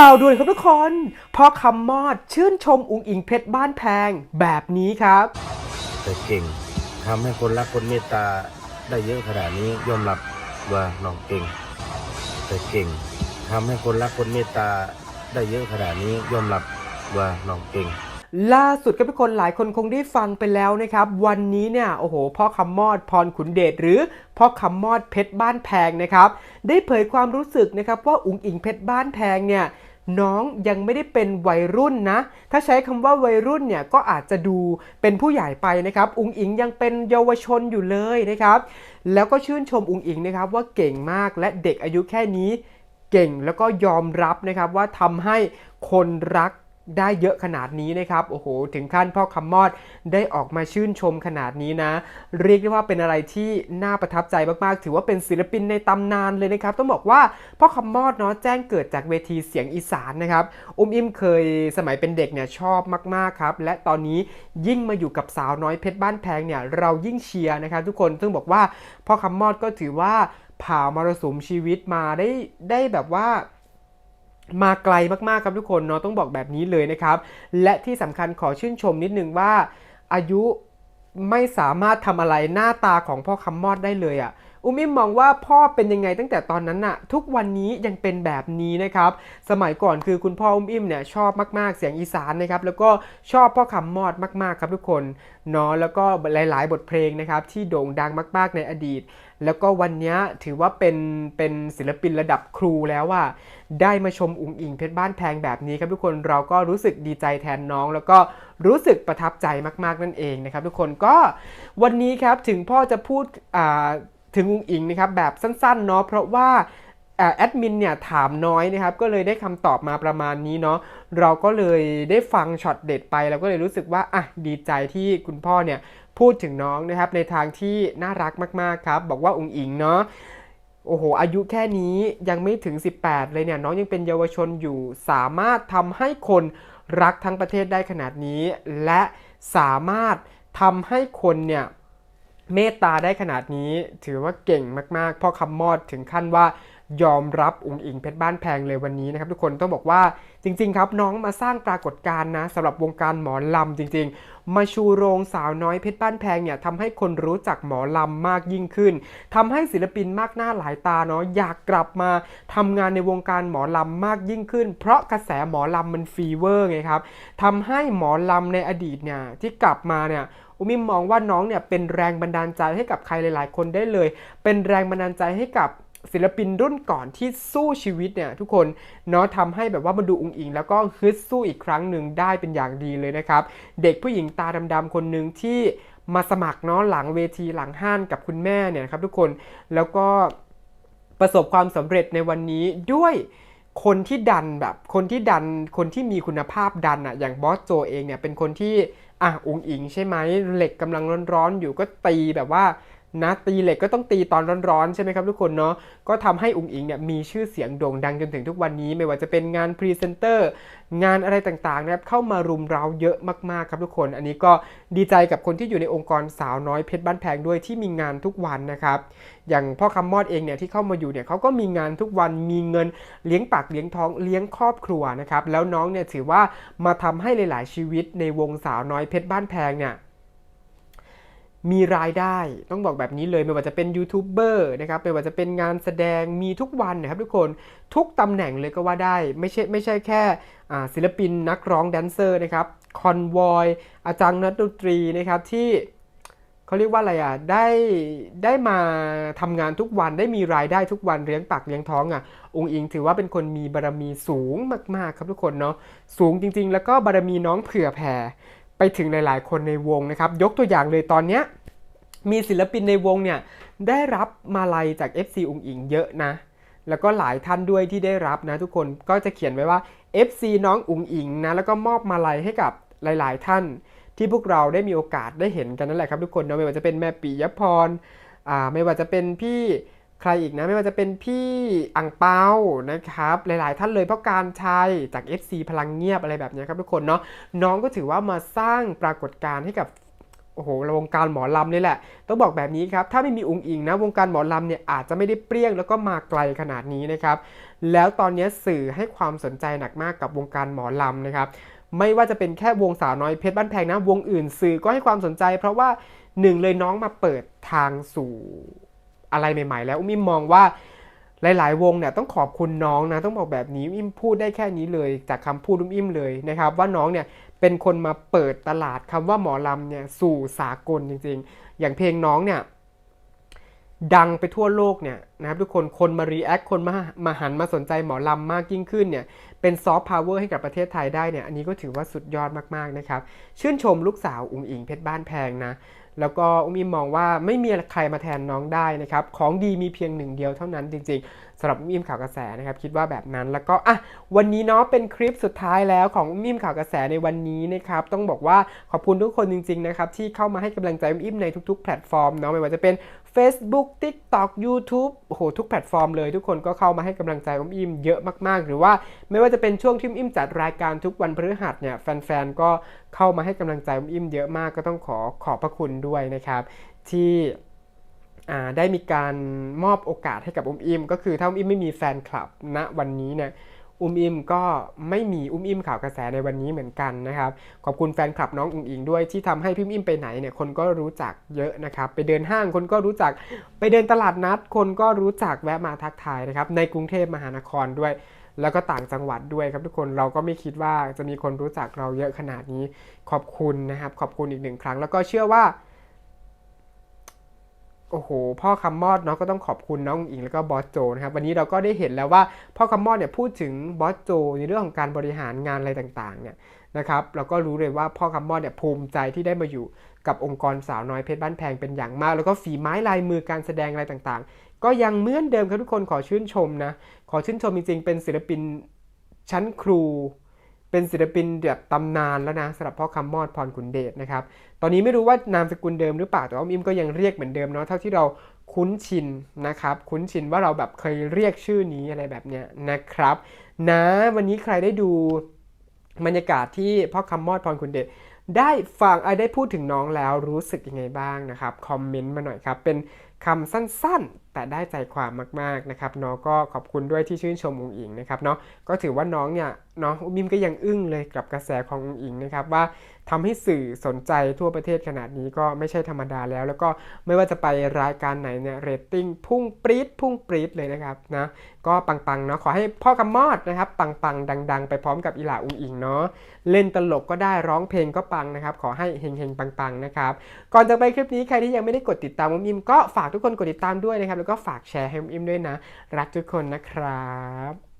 ข่าวด่วนครับทุกคนพ่อคำมอดชื่นชมอุงอิงเพชรบ้านแพงแบบนี้ครับ แต่เก่งทำให้คนรักคนเมตตาได้เยอะขนาดนี้ยอมรับว่าน้องเก่ง แต่เก่งทำให้คนรักคนเมตตาได้เยอะขนาดนี้ยอมรับว่าน้องเก่งล่าสุดก็เป็นคนหลายคนคงได้ฟังไปแล้วนะครับ วันนี้เนี่ยโอ้โห พ่อคำมอดพรขุนเดชหรือพ่อคำมอดเพชรบ้านแพงนะครับ ได้เผยความรู้สึกนะครับว่าอุงอิงเพชรบ้านแพงเนี่ย น้องยังไม่ได้เป็นวัยรุ่นนะ ถ้าใช้คำว่าวัยรุ่นเนี่ยก็อาจจะดูเป็นผู้ใหญ่ไปนะครับ อุงอิงยังเป็นเยาวชนอยู่เลยนะครับ แล้วก็ชื่นชมอุงอิงนะครับว่าเก่งมากและเด็กอายุแค่นี้เก่งแล้วก็ยอมรับนะครับว่าทำให้คนรัก ได้เยอะขนาดนี้นะครับโอ้โหถึงขั้นพ่อคำมอดได้ออกมาชื่นชมขนาดนี้นะ เรียกได้ว่าเป็นอะไรที่น่าประทับใจมากๆ ถือว่าเป็นศิลปินในตำนานเลยนะครับ ต้องบอกว่าพ่อคำมอดเนาะแจ้งเกิดจากเวทีเสียงอีสานนะครับอุ้มอิมเคยสมัยเป็นเด็กเนี่ยชอบมากๆครับ และตอนนี้ยิ่งมาอยู่กับสาวน้อยเพชรบ้านแพงเนี่ยเรายิ่งเชียร์นะครับ ทุกคนซึ่งบอกว่าพ่อคำมอดก็ถือว่าผ่ามรสุมชีวิตมาได้ได้แบบว่า มาไกลมากๆครับทุกคนเนาะต้องบอกแบบนี้เลยนะครับ และที่สำคัญขอชื่นชมนิดนึงว่าอายุไม่สามารถทำอะไรหน้าตาของพ่อคำมอดได้เลยอะ่ะ อุ้มอิมมองว่าพ่อเป็นยังไงตั้งแต่ตอนนั้นน่ะ ทุกวันนี้ยังเป็นแบบนี้นะครับ สมัยก่อนคือคุณพ่ออุ้มอิมเนี่ยชอบมากๆ เสียงอีสานนะครับ แล้วก็ชอบพ่อคำมอดมากๆครับทุกคนเนาะแล้วก็หลายๆ บทเพลงนะครับที่โด่งดังมาก ๆ ในอดีต แล้วก็วันนี้ถือว่าเป็นเป็นศิลปินระดับครูแล้วว่า ได้มาชมอุ๋งอิงเพชรบ้านแพงแบบนี้ครับทุกคนเราก็รู้สึกดีใจแทนน้อง แล้วก็รู้สึกประทับใจมาก ๆ นั่นเองนะครับทุกคนก็วันนี้ครับถึงพ่อจะพูดอ่า ถึงอุงอิงนะครับแบบสั้นๆเนาะเพราะว่าแอดมินเนี่ยถามน้อยนะครับก็เลยได้คำตอบมาประมาณนี้เนาะเราก็เลยได้ฟังช็อตเด็ดไปเราก็เลยรู้สึกว่าอะดีใจที่คุณพ่อเนี่ยพูดถึงน้องนะครับในทางที่น่ารักมากๆครับ บอกว่าอุงอิงเนาะโอ้โห อายุแค่นี้ยังไม่ถึง 18 เลยเนี่ย น้องยังเป็นเยาวชนอยู่ สามารถทำให้คนรักทั้งประเทศได้ขนาดนี้ และสามารถทำให้คนเนี่ย เมตตาได้ขนาดนี้ถือว่าเก่งมากๆ พ่อคำมอดถึงขั้นว่ายอมรับอุงอิงเพชรบ้านแพงเลยวันนี้นะครับทุกคนต้องบอกว่าจริง ๆ ครับน้องมาสร้างปรากฏการณ์นะสำหรับวงการหมอลำจริง ๆ มาชูโรงสาวน้อยเพชรบ้านแพงเนี่ยทำให้คนรู้จักหมอลำมากยิ่งขึ้นทำให้ศิลปินมากหน้าหลายตาเนาะอยากกลับมาทำงานในวงการหมอลำมากยิ่งขึ้น เพราะกระแสหมอลำมันฟีเวอร์ไงครับทำให้หมอลำในอดีตเนี่ยที่กลับมาเนี่ย อุมิมมองว่าน้องเนี่ยเป็นแรงบันดาลใจให้กับใครหลาย ๆ คนได้เลย เป็นแรงบันดาลใจให้กับศิลปินรุ่นก่อนที่สู้ชีวิตเนี่ยทุกคนเนาะทำให้แบบว่ามาดูอุงอิง แล้วก็ฮึดสู้อีกครั้งหนึ่งได้เป็นอย่างดีเลยนะครับ เด็กผู้หญิงตาดำๆคนหนึ่งที่มาสมัครเนาะหลังเวทีหลังห้านกับคุณแม่เนี่ยครับทุกคนแล้วก็ประสบความสำเร็จในวันนี้ด้วยคนที่ดันแบบคนที่ดันคนที่มีคุณภาพดันอะอย่างบอสโจเองเนี่ยเป็นคนที่ อะอุงอิงใช่ไหมเหล็กกำลังร้อนๆอยู่ก็ตีแบบว่า นะตีเหล็กก็ต้องตีตอนร้อนๆ ใช่ไหมครับทุกคนเนาะก็ทำให้อุงอิงเนี่ยมีชื่อเสียงโด่งดังจนถึงทุกวันนี้ ไม่ว่าจะเป็นงานพรีเซนเตอร์งานอะไรต่างๆนะครับเข้ามารุมเร้าเยอะมากๆครับทุกคน อันนี้ก็ดีใจกับคนที่อยู่ในองค์กรสาวน้อยเพชรบ้านแพงด้วยที่มีงานทุกวันนะครับอย่างพ่อคำมอดเองเนี่ยที่เข้ามาอยู่เนี่ยเขาก็มีงานทุกวันมีเงินเลี้ยงปากเลี้ยงท้องเลี้ยงครอบครัวนะครับแล้วน้องเนี่ยถือว่ามาทำให้หลาย ๆ ชีวิตในวงสาวน้อยเพชรบ้านแพงเนี่ย มีรายได้ต้องบอกแบบนี้เลยไม่ว่าจะเป็นยูทูบเบอร์นะครับไม่ว่าจะเป็นงานแสดงมีทุกวันนะครับทุกคนทุกตำแหน่งเลยก็ว่าได้ ไม่ใช่ไม่ใช่แค่ศิลปินนักร้องแดนเซอร์นะครับคอนวอยอาจารย์นักดนตรีนะครับที่เขาเรียกว่าอะไรอะได้ได้มาทำงานทุกวันได้มีรายได้ทุกวันเลี้ยงปากเลี้ยงท้องอะองค์อิงถือว่าเป็นคนมีบารมีสูงมากๆครับทุกคนเนาะสูงจริงๆ แล้วก็บารมีน้องเผื่อแผ่ ไปถึงหลาย ๆ คนในวงนะครับ ยกตัวอย่างเลยตอนเนี้ยมีศิลปินในวงเนี่ยได้รับมาลัยจาก FC อุงอิงเยอะนะ แล้วก็หลายท่านด้วยที่ได้รับนะทุกคนก็จะเขียนไว้ว่า FC น้องอุงอิงนะแล้วก็มอบมาลัยให้กับหลาย ๆ ท่าน ที่พวกเราได้มีโอกาสได้เห็นกันนั่นแหละครับทุกคนเนาะไม่ว่าจะเป็นแม่ปิยพรอ่าไม่ว่าจะเป็นพี่ ใครอีกนะไม่ว่าจะเป็นพี่อังเปานะครับ หลาย ๆ ท่านเลยเพราะการชัยจาก FC พลังเงียบอะไรแบบนี้ครับทุกคนเนาะน้องก็ถือว่ามาสร้างปรากฏการณ์ให้กับโอ้โหวงการหมอลำนี่แหละ ต้องบอกแบบนี้ครับ ถ้าไม่มีอุงอิงนะ วงการหมอลำเนี่ยอาจจะไม่ได้เปรี้ยงแล้วก็มาไกลขนาดนี้นะครับ แล้วตอนนี้สื่อให้ความสนใจหนักมากกับวงการหมอลำนะครับ ไม่ว่าจะเป็นแค่วงสาวน้อยเพชรบ้านแพงนะ วงอื่นสื่อก็ให้ความสนใจ เพราะว่าหนึ่งเลยน้องมาเปิดทางสู่ อะไรใหม่ ๆ แล้วอุ้มอิมมองว่าหลาย ๆ วงเนี่ยต้องขอบคุณน้องนะต้องบอกแบบนี้อุ้มอิมพูดได้แค่นี้เลยจากคำพูดอุ้มอิมเลยนะครับ ว่าน้องเนี่ยเป็นคนมาเปิดตลาดคำว่าหมอลำเนี่ยสู่สากลจริง ๆ อย่างเพลงน้องเนี่ย ดังไปทั่วโลกเนี่ยนะครับทุกคนคนมารีแอคคนมามาหันมาสนใจหมอลำมากยิ่งขึ้นเนี่ยเป็นซอฟต์พาวเวอร์ให้กับประเทศไทยได้เนี่ยอันนี้ก็ถือว่าสุดยอดมากๆนะครับ ชื่นชมลูกสาวอุ๋งอิงเพชรบ้านแพงนะ แล้วก็อุ้มอิมมองว่าไม่มีใครมาแทนน้องได้นะครับ ของดีมีเพียงหนึ่งเดียวเท่านั้นจริงๆสำหรับอุ้มอิมข่าวกระแสนะครับคิดว่าแบบนั้นแล้วก็อะวันนี้เนาะเป็นคลิปสุดท้ายแล้วของอุ้มอิมข่าวกระแสในวันนี้นะครับต้องบอกว่าขอบคุณทุกคนจริงๆนะครับที่เข้ามาให้กำลังใจอุ้มอิมในทุกๆแพลตฟอร์มเนาะไม่ว่าจะเป็น Facebook TikTok YouTube โหทุกแพลตฟอร์มเลยทุกคนก็เข้ามาให้กำลังใจอุ้มอิมเยอะมากๆ หรือว่าไม่ว่าจะเป็นช่วงที่อุ้มอิมจัดรายการทุกวันพฤหัสเนี่ยแฟนๆก็เข้ามาให้กำลังใจอุ้มอิมเยอะมากก็ต้องขอขอบพระคุณด้วยนะครับ ที่ได้มีการมอบโอกาสให้กับอุ้มอิมก็คือถ้าอุ้มอิมไม่มีแฟนคลับณวันนี้เนี่ย อุ้มอิมก็ไม่มีอุ้มอิมข่าวกระแสในวันนี้เหมือนกันนะครับ ขอบคุณแฟนคลับน้องอุ๋งอิงด้วยที่ทำให้พี่อุ้มอิมไปไหนเนี่ยคนก็รู้จักเยอะนะครับ ไปเดินห้างคนก็รู้จัก ไปเดินตลาดนัด คนก็รู้จักแวะมาทักทายนะครับ ในกรุงเทพมหานครด้วย แล้วก็ต่างจังหวัดด้วยครับทุกคนเราก็ไม่คิดว่าจะมีคนรู้จักเราเยอะขนาดนี้ ขอบคุณนะครับ ขอบคุณอีกหนึ่งครั้ง แล้วก็เชื่อว่า โอ้โห พ่อคำมอดเนาะก็ต้องขอบคุณน้องอิงแล้วก็บอสโจนะครับวันนี้เราก็ได้เห็นแล้วว่าพ่อคำมอดเนี่ยพูดถึงบอสโจในเรื่องของการบริหารงานอะไรต่างๆเนี่ยนะครับเราก็รู้เลยว่าพ่อคำมอดเนี่ยภูมิใจที่ได้มาอยู่กับองค์กรสาวน้อยเพชรบ้านแพงเป็นอย่างมาก แล้วก็ฝีไม้ลายมือการแสดงอะไรต่างๆ ก็ยังเหมือนเดิมครับทุกคนขอชื่นชมนะขอชื่นชมจริงๆ เป็นศิลปินชั้นครู เป็นศิลปินแบบตำนานแล้วนะสำหรับพ่อคำมอดพรขุนเดชนะครับ ตอนนี้ไม่รู้ว่านามสกุลเดิมหรือเปล่าแต่ว่าอิมก็ยังเรียกเหมือนเดิมเนาะเท่าที่เราคุ้นชินนะครับคุ้นชินว่าเราแบบเคยเรียกชื่อนี้อะไรแบบเนี้ยนะครับนะวันนี้ใครได้ดูบรรยากาศที่พ่อคำมอดพรขุนเดช ได้ฟังอะได้พูดถึงน้องแล้วรู้สึกยังไงบ้างนะครับคอมเมนต์มาหน่อยครับ เป็นคำสั้นๆ แต่ได้ใจความมากๆนะครับน้องก็ขอบคุณด้วยที่ชื่นชมอุงอิงนะครับเนาะก็ถือว่าน้องเนี่ยน้องอุ้มิมก็ยังอึ้งเลยกับกระแสของอุงอิงนะครับว่า ทำให้สื่อสนใจทั่วประเทศขนาดนี้ก็ไม่ใช่ธรรมดาแล้ว แล้วก็ไม่ว่าจะไปรายการไหนเนี่ยเรตติ้งพุ่งปรี๊ดพุ่งปรี๊ดเลยนะครับนะก็ปังๆเนาะขอให้พ่อกำมอดนะครับ ปังๆ ดัง ๆ ไปพร้อมกับอีหลาอุงอิงเนาะเล่นตลกก็ได้ร้องเพลงก็ปังนะครับ ขอให้เฮงๆปังๆนะครับก่อนจะไปคลิปนี้ใครที่ยังไม่ได้กดติดตามมุมอิมก็ฝากทุกคนกดติดตามด้วยนะครับแล้วก็ฝากแชร์ให้มุมอิมด้วยนะ รักทุกคนนะครับ